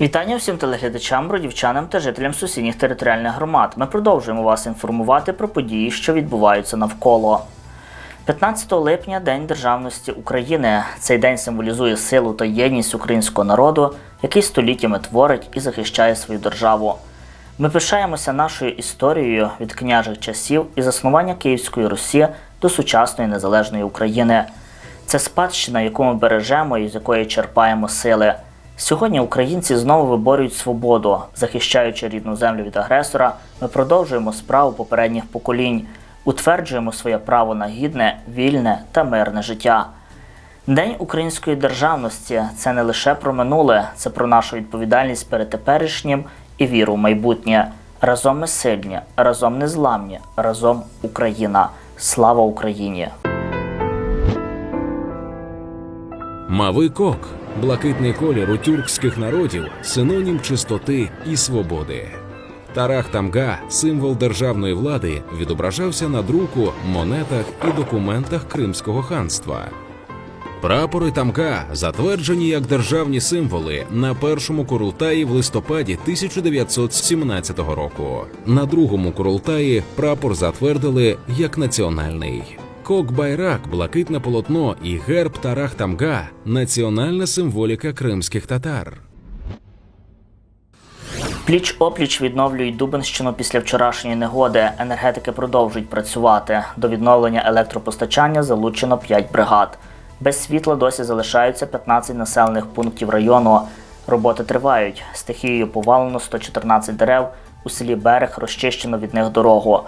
Вітання всім телеглядачам, бродівчанам та жителям сусідніх територіальних громад. Ми продовжуємо вас інформувати про події, що відбуваються навколо. 15 липня День Державності України. Цей день символізує силу та єдність українського народу, який століттями творить і захищає свою державу. Ми пишаємося нашою історією від княжих часів і заснування Київської Русі до сучасної незалежної України. Це спадщина, яку ми бережемо і з якої черпаємо сили. Сьогодні українці знову виборюють свободу, захищаючи рідну землю від агресора. Ми продовжуємо справу попередніх поколінь, утверджуємо своє право на гідне, вільне та мирне життя. День української державності це не лише про минуле, це про нашу відповідальність перед теперішнім і віру в майбутнє. Разом ми сильні, разом незламні, разом Україна. Слава Україні! Мавий кок блакитний колір у тюркських народів, синонім чистоти і свободи. Тарах Тамга, символ державної влади, відображався на друку, монетах і документах Кримського ханства. Прапори Тамга затверджені як державні символи на першому курултаї в листопаді 1917 року. На другому курултаї прапор затвердили як національний. Кок-байрак, блакитне полотно і герб Тарах Тамга національна символіка кримських татар. Пліч опліч відновлюють Дубенщину після вчорашньої негоди. Енергетики продовжують працювати. До відновлення електропостачання залучено 5 бригад. Без світла досі залишаються 15 населених пунктів району. Роботи тривають. Стихією повалено 114 дерев. У селі Берег розчищено від них дорогу.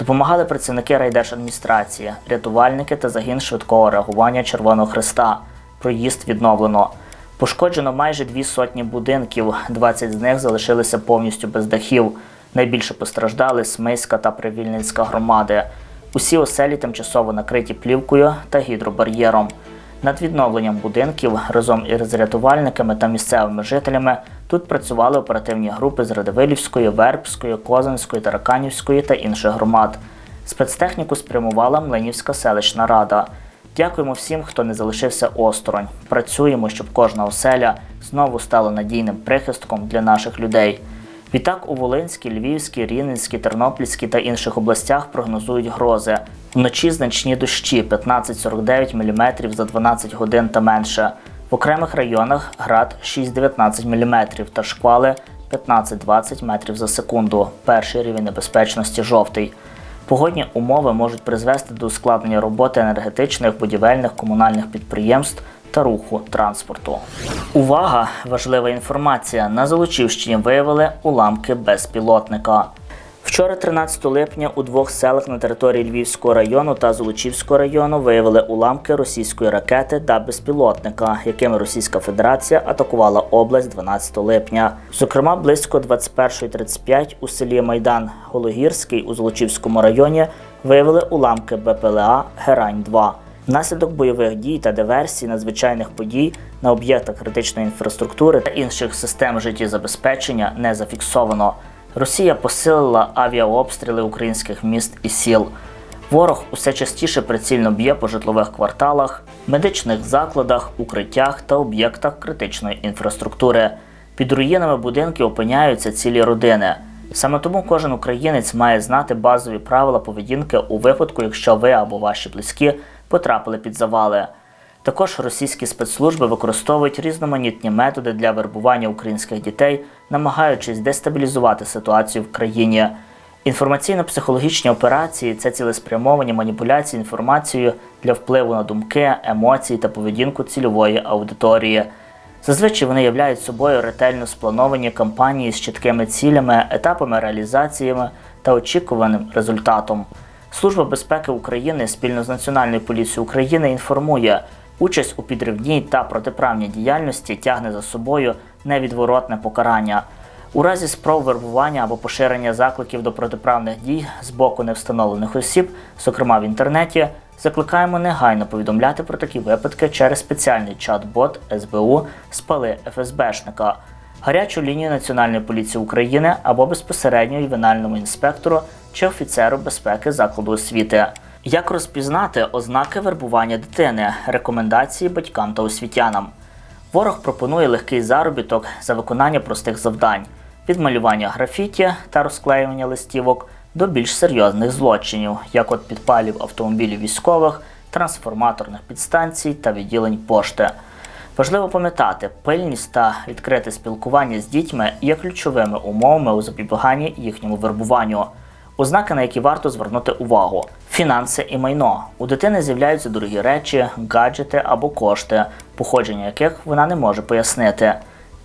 Допомагали працівники райдержадміністрації, рятувальники та загін швидкого реагування Червоного Христа. Проїзд відновлено. Пошкоджено майже дві сотні будинків, 20 з них залишилися повністю без дахів. Найбільше постраждали Смиська та Привільницька громади. Усі оселі тимчасово накриті плівкою та гідробар'єром. Над відновленням будинків разом із рятувальниками та місцевими жителями тут працювали оперативні групи з Радивилівської, Вербської, Козанської, Тараканівської та інших громад. Спецтехніку спрямувала Млинівська селищна рада. Дякуємо всім, хто не залишився осторонь. Працюємо, щоб кожна оселя знову стала надійним прихистком для наших людей. Відтак у Волинській, Львівській, Рівненській, Тернопільській та інших областях прогнозують грози. Вночі значні дощі 15-49 мм за 12 годин та менше. В окремих районах град 6-19 мм та шквали 15-20 метрів за секунду. Перший рівень небезпечності жовтий. Погодні умови можуть призвести до ускладнення роботи енергетичних, будівельних, комунальних підприємств та руху транспорту. Увага! Важлива інформація. На Золочівщині виявили уламки безпілотника. Вчора, 13 липня, у двох селах на території Львівського району та Золочівського району виявили уламки російської ракети та безпілотника, якими Російська Федерація атакувала область 12 липня. Зокрема, близько 21.35 у селі Майдан Гологірський у Золочівському районі виявили уламки БПЛА Герань-2. Внаслідок бойових дій та диверсій надзвичайних подій на об'єктах критичної інфраструктури та інших систем життєзабезпечення не зафіксовано. Росія посилила авіаобстріли українських міст і сіл. Ворог усе частіше прицільно б'є по житлових кварталах, медичних закладах, укриттях та об'єктах критичної інфраструктури. Під руїнами будинків опиняються цілі родини. Саме тому кожен українець має знати базові правила поведінки у випадку, якщо ви або ваші близькі потрапили під завали. Також російські спецслужби використовують різноманітні методи для вербування українських дітей, намагаючись дестабілізувати ситуацію в країні. Інформаційно-психологічні операції це цілеспрямовані маніпуляції інформацією для впливу на думки, емоції та поведінку цільової аудиторії. Зазвичай вони являють собою ретельно сплановані кампанії з чіткими цілями, етапами реалізаціями та очікуваним результатом. Служба безпеки України спільно з Національною поліцією України інформує, участь у підривній та протиправній діяльності тягне за собою невідворотне покарання. У разі спроб вербування або поширення закликів до протиправних дій з боку невстановлених осіб, зокрема в інтернеті, закликаємо негайно повідомляти про такі випадки через спеціальний чат-бот СБУ Спали ФСБшника, гарячу лінію Національної поліції України або безпосередньо ювенальному інспектору чи офіцеру безпеки закладу освіти. Як розпізнати ознаки вербування дитини, рекомендації батькам та освітянам? Ворог пропонує легкий заробіток за виконання простих завдань від малювання графіті та розклеювання листівок до більш серйозних злочинів, як от підпалів автомобілів військових, трансформаторних підстанцій та відділень пошти. Важливо пам'ятати, пильність та відкрите спілкування з дітьми є ключовими умовами у запобіганні їхньому вербуванню. Ознаки, на які варто звернути увагу: фінанси і майно. У дитини з'являються дорогі речі, гаджети або кошти, походження яких вона не може пояснити.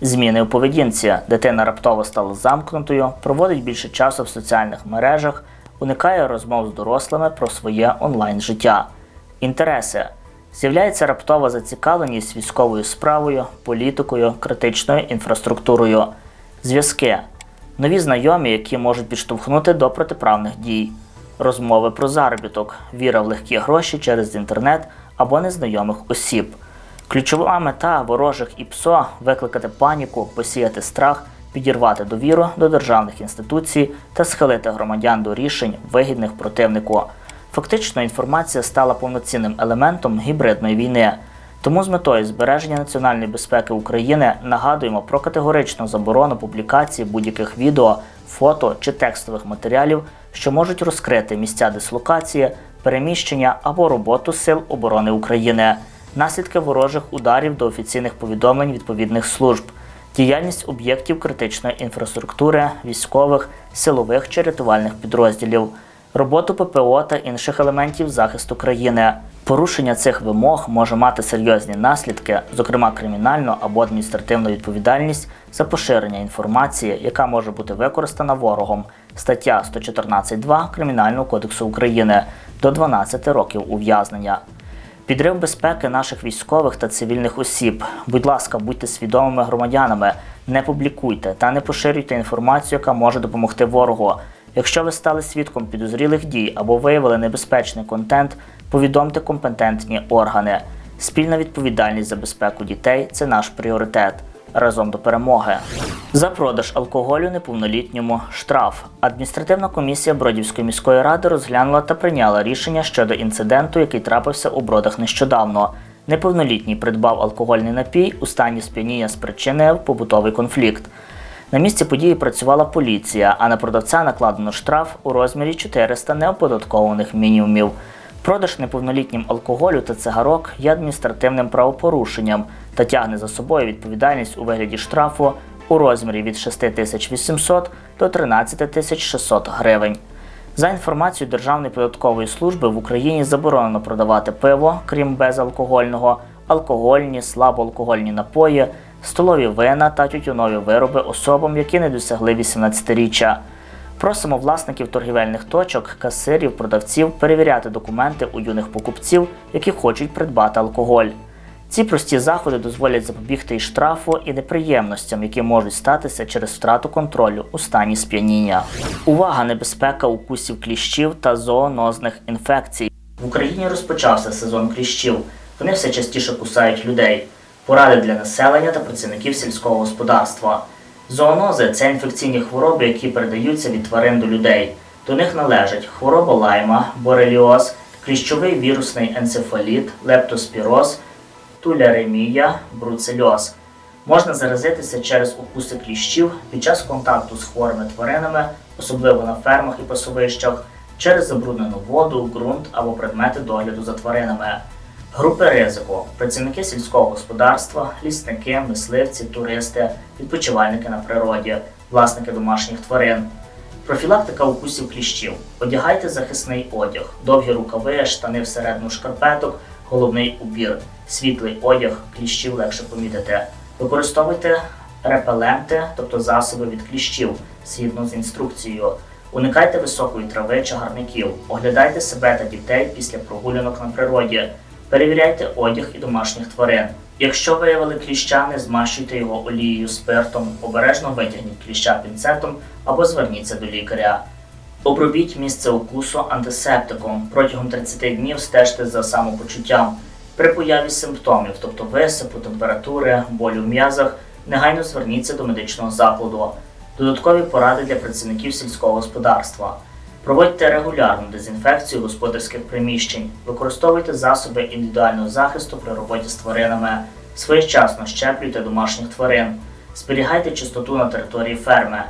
Зміни у поведінці. Дитина раптово стала замкнутою, проводить більше часу в соціальних мережах, уникає розмов з дорослими про своє онлайн життя. Інтереси. З'являється раптова зацікавленість військовою справою, політикою, критичною інфраструктурою. Зв'язки. Нові знайомі, які можуть підштовхнути до протиправних дій. Розмови про заробіток, віра в легкі гроші через інтернет або незнайомих осіб. Ключова мета ворожих і ПСО викликати паніку, посіяти страх, підірвати довіру до державних інституцій та схилити громадян до рішень, вигідних противнику. Фактично, інформація стала повноцінним елементом гібридної війни. Тому з метою збереження національної безпеки України нагадуємо про категоричну заборону публікації будь-яких відео, фото чи текстових матеріалів, що можуть розкрити місця дислокації, переміщення або роботу Сил оборони України, наслідки ворожих ударів до офіційних повідомлень відповідних служб, діяльність об'єктів критичної інфраструктури, військових, силових чи рятувальних підрозділів роботу ППО та інших елементів захисту країни. Порушення цих вимог може мати серйозні наслідки, зокрема кримінальну або адміністративну відповідальність за поширення інформації, яка може бути використана ворогом. Стаття 114.2 Кримінального кодексу України до 12 років ув'язнення. Підрив безпеки наших військових та цивільних осіб. Будь ласка, будьте свідомими громадянами, не публікуйте та не поширюйте інформацію, яка може допомогти ворогу. Якщо ви стали свідком підозрілих дій або виявили небезпечний контент, повідомте компетентні органи. Спільна відповідальність за безпеку дітей це наш пріоритет. Разом до перемоги. За продаж алкоголю неповнолітньому штраф. Адміністративна комісія Бродівської міської ради розглянула та прийняла рішення щодо інциденту, який трапився у бродах нещодавно. Неповнолітній придбав алкогольний напій у стані сп'яніння спричинив побутовий конфлікт. На місці події працювала поліція, а на продавця накладено штраф у розмірі 400 неоподаткованих мінімумів. Продаж неповнолітнім алкоголю та цигарок є адміністративним правопорушенням та тягне за собою відповідальність у вигляді штрафу у розмірі від 6800 до 13600 гривень. За інформацією Державної податкової служби в Україні заборонено продавати пиво, крім безалкогольного, алкогольні, слабоалкогольні напої, столові вина та тютюнові вироби особам, які не досягли 18-річчя. Просимо власників торгівельних точок, касирів, продавців перевіряти документи у юних покупців, які хочуть придбати алкоголь. Ці прості заходи дозволять запобігти і штрафу, і неприємностям, які можуть статися через втрату контролю у стані сп'яніння. Увага, небезпека укусів кліщів та зоонозних інфекцій. В Україні розпочався сезон кліщів. Вони все частіше кусають людей. Поради для населення та працівників сільського господарства. Зоонози це інфекційні хвороби, які передаються від тварин до людей. До них належать хвороба лайма, бореліоз, кліщовий вірусний енцефаліт, лептоспіроз, туляремія, бруцельоз. Можна заразитися через укуси кліщів під час контакту з хворими тваринами, особливо на фермах і пасовищах, через забруднену воду, ґрунт або предмети догляду за тваринами. Групи ризику: працівники сільського господарства, лісники, мисливці, туристи, відпочивальники на природі, власники домашніх тварин. Профілактика укусів кліщів. Одягайте захисний одяг, довгі рукави, штани всередину шкарпеток, головний убір, світлий одяг, кліщів легше помітити. Використовуйте репеленти, тобто засоби від кліщів, згідно з інструкцією. Уникайте високої трави чи гарників. Оглядайте себе та дітей після прогулянок на природі. Перевіряйте одяг і домашніх тварин. Якщо виявили кліща, не змащуйте його олією, спиртом, обережно витягніть кліща пінцетом або зверніться до лікаря. Обробіть місце укусу антисептиком. Протягом 30 днів стежте за самопочуттям. При появі симптомів, тобто висипу, температури, болю в м'язах, негайно зверніться до медичного закладу. Додаткові поради для працівників сільського господарства. Проводьте регулярну дезінфекцію господарських приміщень, використовуйте засоби індивідуального захисту при роботі з тваринами, Своєчасно щеплюйте домашніх тварин. Зберігайте чистоту на території ферми.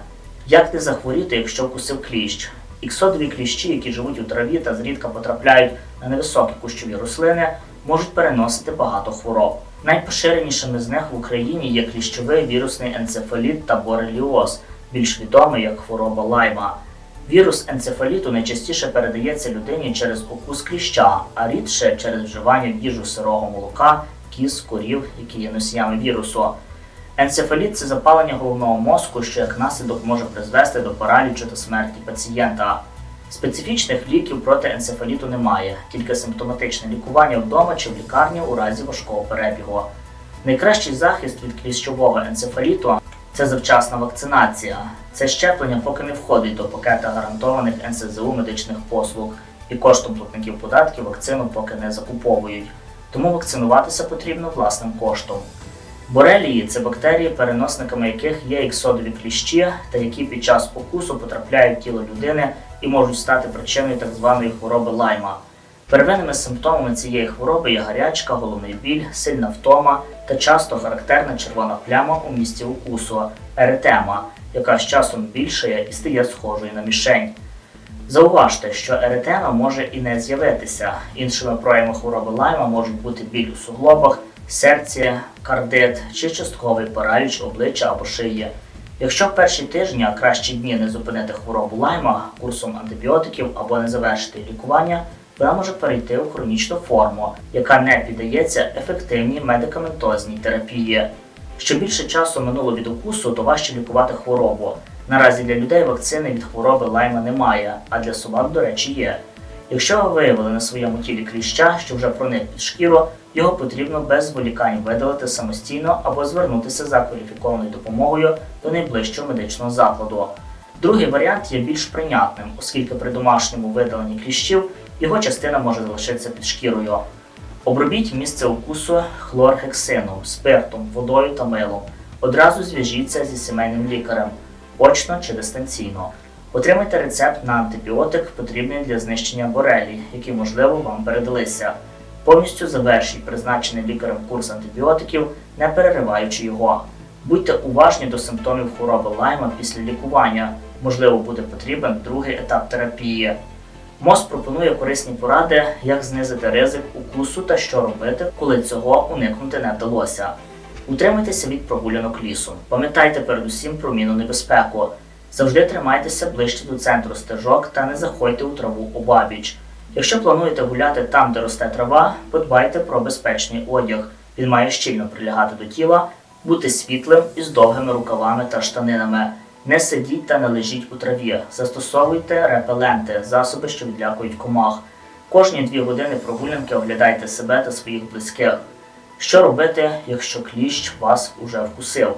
Як не захворіти, якщо вкусив кліщ? Іксодові кліщі, які живуть у траві та зрідка потрапляють на невисокі кущові рослини, можуть переносити багато хвороб. Найпоширенішими з них в Україні є кліщовий вірусний енцефаліт та бореліоз, більш відомий як хвороба лайма. Вірус енцефаліту найчастіше передається людині через укус кліща, а рідше через вживання їжу сирого молока, кіз, корів, які є носіями вірусу. Енцефаліт це запалення головного мозку, що як наслідок може призвести до паралічу та смерті пацієнта. Специфічних ліків проти енцефаліту немає, тільки симптоматичне лікування вдома чи в лікарні у разі важкого перебігу. Найкращий захист від кліщового енцефаліту це завчасна вакцинація. Це щеплення поки не входить до пакета гарантованих НСЗУ медичних послуг, і коштом платників податків вакцину поки не закуповують. Тому вакцинуватися потрібно власним коштом. Борелії це бактерії, переносниками яких є іксодові кліщі, та які під час укусу потрапляють в тіло людини і можуть стати причиною так званої хвороби лайма. Первинними симптомами цієї хвороби є гарячка, головний біль, сильна втома та часто характерна червона пляма у місці укусу еретема, яка з часом більшає і стає схожою на мішень. Зауважте, що еретема може і не з'явитися. Іншими проявами хвороби лайма можуть бути біль у суглобах, серці, кардит чи частковий параліч обличчя або шиї. Якщо в перші тижні, а кращі дні не зупинити хворобу лайма курсом антибіотиків або не завершити лікування, вона може перейти у хронічну форму, яка не піддається ефективній медикаментозній терапії. Що більше часу минуло від укусу, то важче лікувати хворобу. Наразі для людей вакцини від хвороби лайма немає, а для собак, до речі, є. Якщо ви виявили на своєму тілі кліща, що вже проник під шкіру, його потрібно без зволікань видалити самостійно або звернутися за кваліфікованою допомогою до найближчого медичного закладу. Другий варіант є більш прийнятним, оскільки при домашньому видаленні кліщів його частина може залишитися під шкірою. Обробіть місце укусу хлоргексином, спиртом, водою та милом. Одразу зв'яжіться зі сімейним лікарем, очно чи дистанційно. Отримайте рецепт на антибіотик, потрібний для знищення борелій, які, можливо, вам передалися. Повністю завершіть призначений лікарем курс антибіотиків, не перериваючи його. Будьте уважні до симптомів хвороби лайма після лікування. Можливо, буде потрібен другий етап терапії. МОЗ пропонує корисні поради, як знизити ризик укусу та що робити, коли цього уникнути не вдалося. Утримуйтеся від прогулянок лісом. Пам'ятайте передусім про міну небезпеку. Завжди тримайтеся ближче до центру стежок та не заходьте у траву обабіч. Якщо плануєте гуляти там, де росте трава, подбайте про безпечний одяг. Він має щільно прилягати до тіла, бути світлим і з довгими рукавами та штанинами. Не сидіть та не лежіть у траві. Застосовуйте репеленти, засоби, що відлякують комах. Кожні дві години прогулянки оглядайте себе та своїх близьких. Що робити, якщо кліщ вас уже вкусив?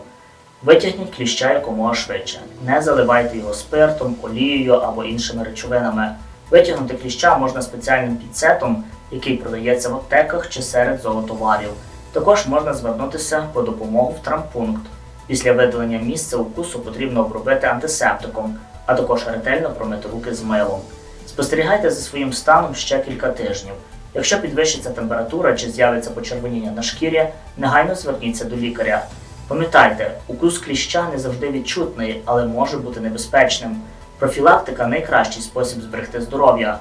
Витягніть кліща якомога швидше. Не заливайте його спиртом, олією або іншими речовинами. Витягнути кліща можна спеціальним пінцетом, який продається в аптеках чи серед зоотоварів. Також можна звернутися по допомогу в травмпункт. Після видалення місця укусу потрібно обробити антисептиком, а також ретельно промити руки з милом. Спостерігайте за своїм станом ще кілька тижнів. Якщо підвищиться температура чи з'явиться почервоніння на шкірі, негайно зверніться до лікаря. Пам'ятайте, укус кліща не завжди відчутний, але може бути небезпечним. Профілактика найкращий спосіб зберегти здоров'я.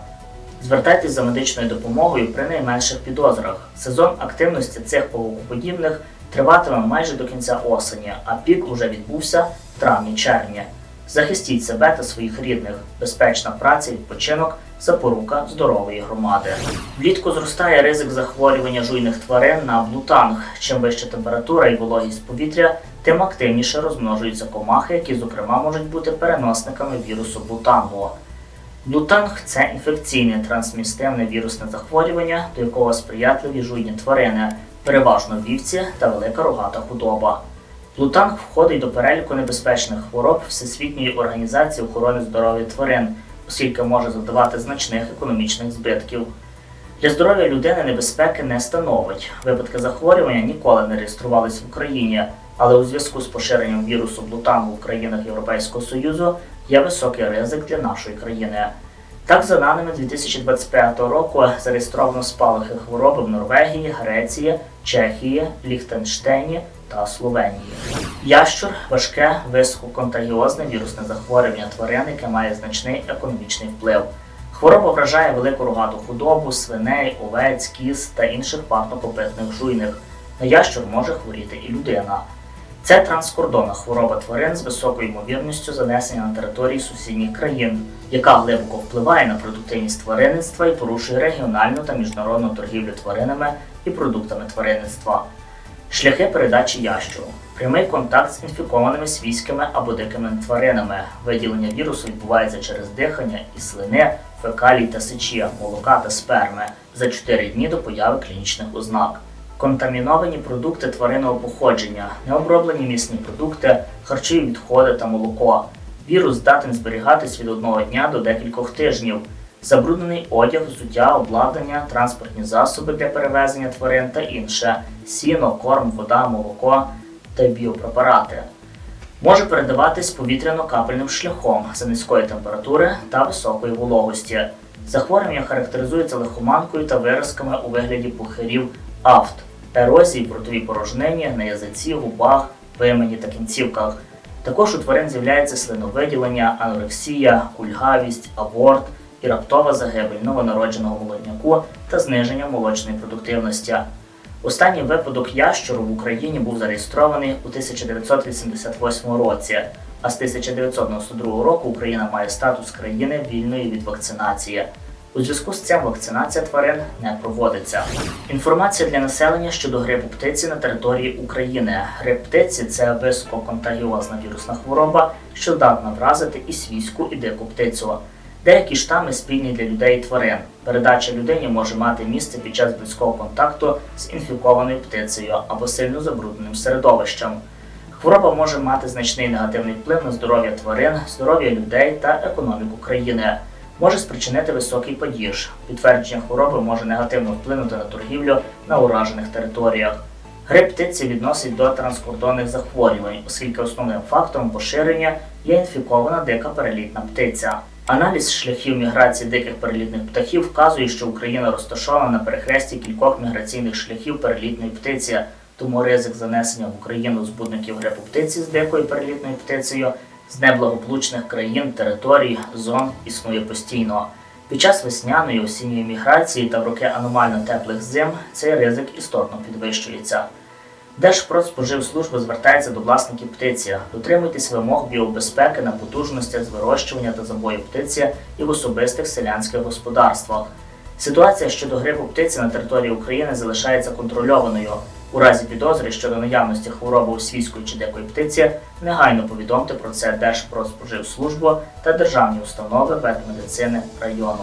Звертайтесь за медичною допомогою при найменших підозрах. Сезон активності цих павукоподібних триватиме майже до кінця осені, а пік уже відбувся в травні-червні. Захистіть себе та своїх рідних. Безпечна праця, відпочинок, запорука здорової громади. Влітку зростає ризик захворювання жуйних тварин на блутанг. Чим вища температура і вологість повітря, тим активніше розмножуються комахи, які, зокрема, можуть бути переносниками вірусу блутангу. Блутанг це інфекційне трансмістивне вірусне захворювання, до якого сприятливі жуйні тварини, переважно вівці та велика рогата худоба. Блутанг входить до переліку небезпечних хвороб Всесвітньої організації охорони здоров'я тварин, оскільки може завдавати значних економічних збитків. Для здоров'я людини небезпеки не становить. Випадки захворювання ніколи не реєструвалися в Україні, але у зв'язку з поширенням вірусу блутангу в країнах Європейського Союзу є високий ризик для нашої країни. Так, за даними 2025 року, зареєстровано спалахи хвороби в Норвегії, Греції, Чехії, Ліхтенштейні та Словенії. Ящур важке висококонтагіозне вірусне захворювання тварин, яке має значний економічний вплив. Хвороба вражає велику рогату худобу, свиней, овець, кіз та інших парнокопитних жуйних. На ящур може хворіти і людина. Це транскордонна хвороба тварин з високою ймовірністю занесення на території сусідніх країн, яка глибоко впливає на продуктивність тваринництва і порушує регіональну та міжнародну торгівлю тваринами і продуктами тваринництва. Шляхи передачі ящуру. Прямий контакт з інфікованими свійськими або дикими тваринами. Виділення вірусу відбувається через дихання і слини, фекалій та сечі, молока та сперми за 4 дні до появи клінічних ознак. Контаміновані продукти тваринного походження, необроблені місні продукти, харчові відходи та молоко. Вірус здатен зберігатись від одного дня до декількох тижнів. Забруднений одяг, взуття, обладнання, транспортні засоби для перевезення тварин та інше, сіно, корм, вода, молоко та біопрепарати. Може передаватись повітряно-капельним шляхом за низької температури та високої вологості. Захворювання характеризується лихоманкою та виразками у вигляді пухирів афт, ерозії в ротовій порожнині, на язиці, губах, вимені та кінцівках. Також у тварин з'являється слиновиділення, анорексія, кульгавість, аборт і раптова загибель новонародженого молодняку та зниження молочної продуктивності. Останній випадок ящуру в Україні був зареєстрований у 1988 році, а з 1992 року Україна має статус країни вільної від вакцинації. У зв'язку з цим вакцинація тварин не проводиться. Інформація для населення щодо грипу птиці на території України. Грип птиці це висококонтагіозна вірусна хвороба, що здатна вразити і свійську, і дику птицю. Деякі штами спільні для людей і тварин. Передача людині може мати місце під час близького контакту з інфікованою птицею або сильно забрудненим середовищем. Хвороба може мати значний негативний вплив на здоров'я тварин, здоров'я людей та економіку країни. Може спричинити високий падіж. Підтвердження хвороби може негативно вплинути на торгівлю на уражених територіях. Грип птиці відносить до транскордонних захворювань, оскільки основним фактором поширення є інфікована дика перелітна птиця. Аналіз шляхів міграції диких перелітних птахів вказує, що Україна розташована на перехресті кількох міграційних шляхів перелітної птиці, тому ризик занесення в Україну збудників грипу птиці з дикою перелітною птицею з неблагополучних країн, територій, зон існує постійно. Під час весняної осінньої міграції та в роки аномально теплих зим цей ризик істотно підвищується. Держпродспоживслужба звертається до власників птиці. Дотримуйтесь вимог біобезпеки на потужностях з вирощування та забою птиці і в особистих селянських господарствах. Ситуація щодо грипу птиці на території України залишається контрольованою. У разі підозри щодо наявності хвороби у свійської чи дикої птиці, негайно повідомте про це Держпродспоживслужбу та державні установи ветмедицини району.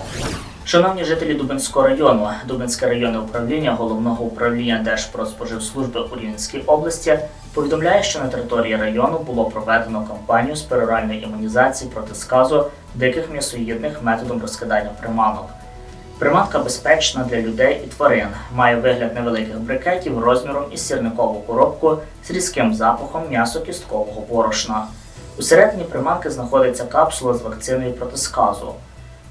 Шановні жителі Дубинського району, Дубинське районне управління головного управління Держпродспоживслужби у Рівненській області повідомляє, що на території району було проведено кампанію з пероральної імунізації проти сказу диких м'ясоїдних методом розкидання приманок. Приманка безпечна для людей і тварин, має вигляд невеликих брикетів розміром із сірникову коробку з різким запахом м'ясо-кісткового борошна. Усередині приманки знаходиться капсула з вакциною проти сказу.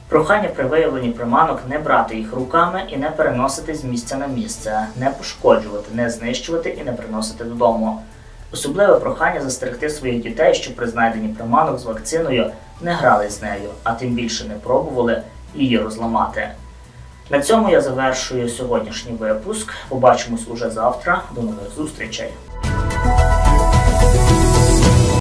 Прохання при виявленні приманок не брати їх руками і не переносити з місця на місце, не пошкоджувати, не знищувати і не приносити додому. Особливе прохання застерегти своїх дітей, що при знайденні приманок з вакциною не грали з нею, а тим більше не пробували її розламати. На цьому я завершую сьогоднішній випуск. Побачимось уже завтра. До нових зустрічей.